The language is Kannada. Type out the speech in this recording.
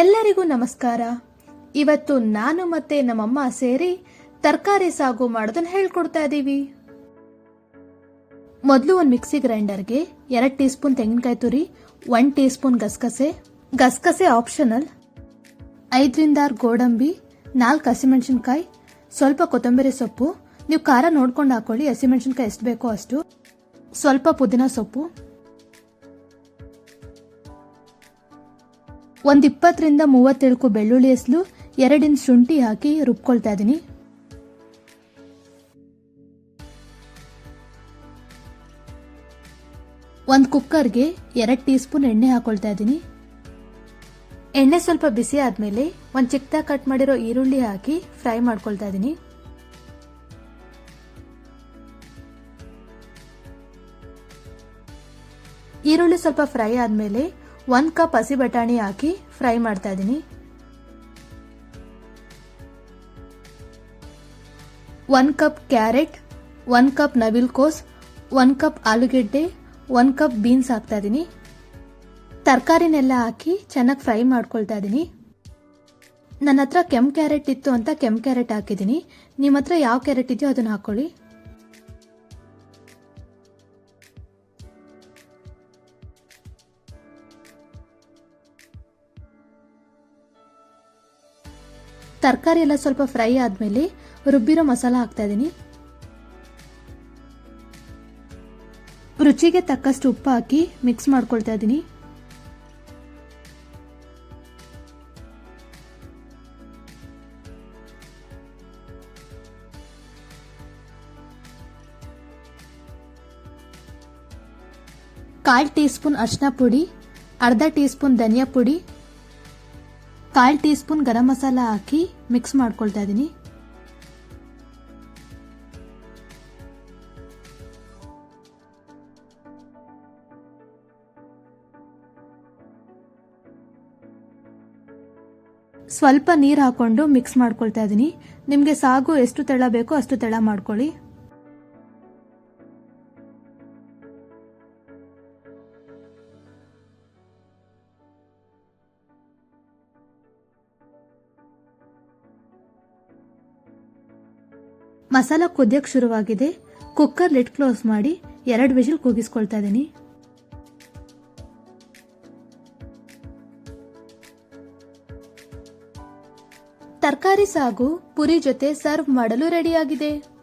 ಎಲ್ಲರಿಗೂ ನಮಸ್ಕಾರ. ಇವತ್ತು ನಾನು ಮತ್ತೆ ನಮ್ಮಮ್ಮ ಸೇರಿ ತರಕಾರಿ ಸಾಗು ಮಾಡೋದನ್ನ ಹೇಳ್ಕೊಡ್ತಾ ಇದ್ದೀವಿ ಮೊದಲು ಒಂದು ಮಿಕ್ಸಿ ಗ್ರೈಂಡರ್ಗೆ ಎರಡು ಟೀ ಸ್ಪೂನ್ ತೆಂಗಿನಕಾಯಿ ತುರಿ ಒನ್ ಟೀ ಸ್ಪೂನ್ ಗಸಗಸೆ ಗಸಗಸೆ ಆಪ್ಷನಲ್, ಐದರಿಂದ ಆರು ಗೋಡಂಬಿ, ನಾಲ್ಕು ಹಸಿಮೆಣಸಿನ್ಕಾಯಿ, ಸ್ವಲ್ಪ ಕೊತ್ತಂಬರಿ ಸೊಪ್ಪು, ನೀವು ಖಾರ ನೋಡ್ಕೊಂಡು ಹಾಕೊಳ್ಳಿ, ಹಸಿಮೆಣಸಿನ್ಕಾಯಿ ಎಷ್ಟು ಬೇಕೋ ಅಷ್ಟು. ಸ್ವಲ್ಪ ಪುದೀನ ಸೊಪ್ಪು ಒಂದ್ ಇಪ್ಪತ್ತರಿಂದ ಮೂವತ್ತೆಳಕು ಬೆಳ್ಳುಳ್ಳಿ ಹೆಸಲು, ಎರಡಿನ ಶುಂಠಿ ಹಾಕಿ ರುಬ್ಕೊಳ್ತಾ ಇದ್ದೀನಿ ಒಂದು ಕುಕ್ಕರ್ಗೆ ಎರಡು ಟೀ ಸ್ಪೂನ್ ಎಣ್ಣೆ ಹಾಕೊಳ್ತಾ ಇದ್ದೀನಿ ಎಣ್ಣೆ ಸ್ವಲ್ಪ ಬಿಸಿ ಆದ್ಮೇಲೆ ಒಂದು ಚಿಕ್ಕದಾಗಿ ಕಟ್ ಮಾಡಿರೋ ಈರುಳ್ಳಿ ಹಾಕಿ ಫ್ರೈ ಮಾಡ್ಕೊಳ್ತಾ ಇದ್ದೀನಿ ಈರುಳ್ಳಿ ಸ್ವಲ್ಪ ಫ್ರೈ ಆದ್ಮೇಲೆ ಒಂದ್ ಕಪ್ ಹಸಿ ಬಟಾಣಿ ಹಾಕಿ ಫ್ರೈ ಮಾಡ್ತಾ ಇದ್ದೀನಿ. One cup carrot one cup ನವಿಲ್ಕೋಸ್ one cup ಆಲೂಗೆಡ್ಡೆ ಒನ್ ಕಪ್ ಬೀನ್ಸ್ ಹಾಕ್ತಾ ಇದ್ದೀನಿ. ತರಕಾರಿನೆಲ್ಲ ಹಾಕಿ ಚೆನ್ನಾಗಿ ಫ್ರೈ ಮಾಡ್ಕೊಳ್ತಾ ಇದ್ದೀನಿ. ನನ್ನ ಹತ್ರ ಕೆಂಪು ಕ್ಯಾರೆಟ್ ಇತ್ತು ಅಂತ ಕೆಂಪು ಕ್ಯಾರೆಟ್ ಹಾಕಿದ್ದೀನಿ. ನಿಮ್ಮ ಹತ್ರ ಯಾವ ಕ್ಯಾರೆಟ್ ಇದೆಯೋ ಅದನ್ನು ಹಾಕೊಳ್ಳಿ. ತರಕಾರಿ ಎಲ್ಲ ಸ್ವಲ್ಪ ಫ್ರೈ ಆದಮೇಲೆ ರುಬ್ಬಿರೋ ಮಸಾಲ ಹಾಕ್ತಾ ಇದ್ದೀನಿ ರುಚಿಗೆ ತಕ್ಕಷ್ಟು ಉಪ್ಪು ಹಾಕಿ ಮಿಕ್ಸ್ ಮಾಡ್ಕೊಳ್ತಾ ಇದ್ದೀನಿ ಕಾಲು ಟೀ ಸ್ಪೂನ್ ಅರಿಶಿನ ಪುಡಿ, ಅರ್ಧ ಟೀ ಸ್ಪೂನ್ ಧನಿಯಾ ಪುಡಿ ಕಾಲ್ ಟೀ ಸ್ಪೂನ್ ಗರಂ ಮಸಾಲ ಹಾಕಿ ಮಿಕ್ಸ್ ಮಾಡ್ಕೊಳ್ತಾ ಇದ್ದೀನಿ. ಸ್ವಲ್ಪ ನೀರು ಹಾಕೊಂಡು ಮಿಕ್ಸ್ ಮಾಡ್ಕೊಳ್ತಾ ಇದ್ದೀನಿ. ನಿಮಗೆ ಸಾಗು ಎಷ್ಟು ತೆಳ ಬೇಕೋ ಅಷ್ಟು ತೆಳ ಮಾಡ್ಕೊಳ್ಳಿ. ಮಸಾಲ ಕುದಿಯಕ್ಕೆ ಶುರುವಾಗಿದೆ. ಕುಕ್ಕರ್ ಲಿಟ್ ಕ್ಲೋಸ್ ಮಾಡಿ ಎರಡು ವಿಜಿಲ್ ಕೂಗಿಸ್ಕೊಳ್ತಾ ಇದ್ದೀನಿ. ತರಕಾರಿ ಸಾಗು ಪುರಿ ಜೊತೆ ಸರ್ವ್ ಮಾಡಲು ರೆಡಿಯಾಗಿದೆ.